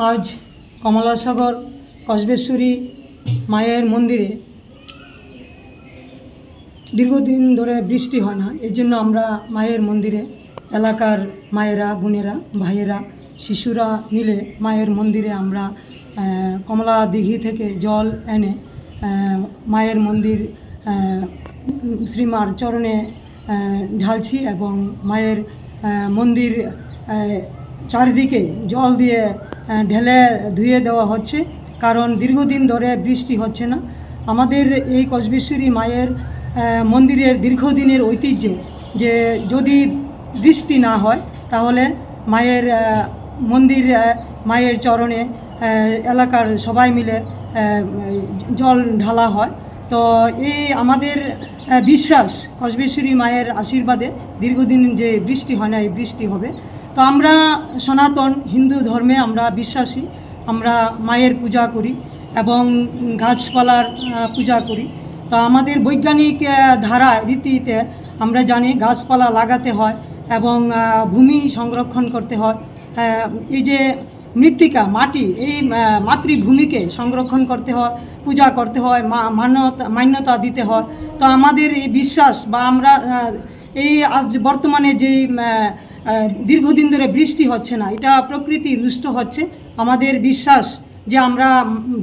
আজ কমলাসাগর, কসবেশ্বরী মায়ের মন্দিরে দীর্ঘদিন ধরে বৃষ্টি হয় না। এই জন্য আমরা মায়ের মন্দিরে এলাকার মায়েরা, বোনেরা, ভাইয়েরা, শিশুরা মিলে মায়ের মন্দিরে আমরা কমলা দিঘি থেকে জল এনে মায়ের মন্দির শ্রীমার চরণে ঢালছি এবং মায়ের মন্দির চারিদিকে জল দিয়ে ঢেলে ধুয়ে দেওয়া হচ্ছে। কারণ দীর্ঘদিন ধরে বৃষ্টি হচ্ছে না। আমাদের এই কসবেশ্বরী মায়ের মন্দিরের দীর্ঘদিনের ঐতিহ্য যে যদি বৃষ্টি না হয়, তাহলে মায়ের মন্দির মায়ের চরণে এলাকার সবাই মিলে জল ঢালা হয়। তো এই আমাদের বিশ্বাস, কসবেশ্বরী মায়ের আশীর্বাদে দীর্ঘদিন যে বৃষ্টি হয় না, এই বৃষ্টি হবে। তো আমরা সনাতন হিন্দু ধর্মে আমরা বিশ্বাসী, আমরা মায়ের পূজা করি এবং গাছপালার পূজা করি। তো আমাদের বৈজ্ঞানিক ধারা, রীতিতে আমরা জানি গাছপালা লাগাতে হয় এবং ভূমি সংরক্ষণ করতে হয়। এই যে মৃত্তিকা, মাটি, এই মাতৃভূমিকে সংরক্ষণ করতে হয়, পূজা করতে হয় মান্যতা মান্যতা দিতে হয়। তো আমাদের এই বিশ্বাস বা আমরা এই আজ বর্তমানে যেই দীর্ঘদিন ধরে বৃষ্টি হচ্ছে না, এটা প্রকৃতি রুষ্ট হচ্ছে। আমাদের বিশ্বাস যে আমরা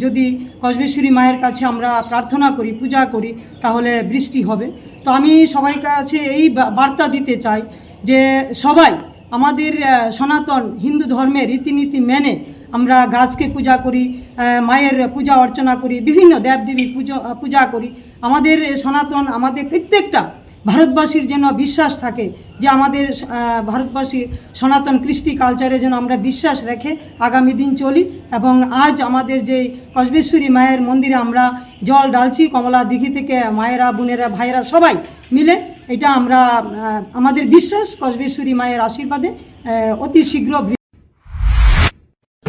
যদি কসবেশ্বরী মায়ের কাছে আমরা প্রার্থনা করি, পূজা করি, তাহলে বৃষ্টি হবে। তো আমি সবাই কাছে এই বার্তা দিতে চাই যে সবাই আমাদের সনাতন হিন্দু ধর্মের রীতিনীতি মেনে আমরা গাছকে পূজা করি মায়ের পূজা অর্চনা করি, বিভিন্ন দেবদেবী পুজো, পূজা করি। আমাদের সনাতন, আমাদের প্রত্যেকটা ভারতবাসীর যেন বিশ্বাস থাকে যে আমাদের ভারতবাসীর সনাতন কৃষ্টি কালচারে যেন আমরা বিশ্বাস রেখে আগামী দিন চলি এবং আজ আমাদের যে কসবেশ্বরী মায়ের মন্দিরে আমরা জল ডালছি কমলা দিঘি থেকে মায়েরা, বোনেরা, ভাইয়েরা সবাই মিলে, এটা আমরা আমাদের বিশ্বাস কসবেশ্বরী মায়ের আশীর্বাদে অতি শীঘ্র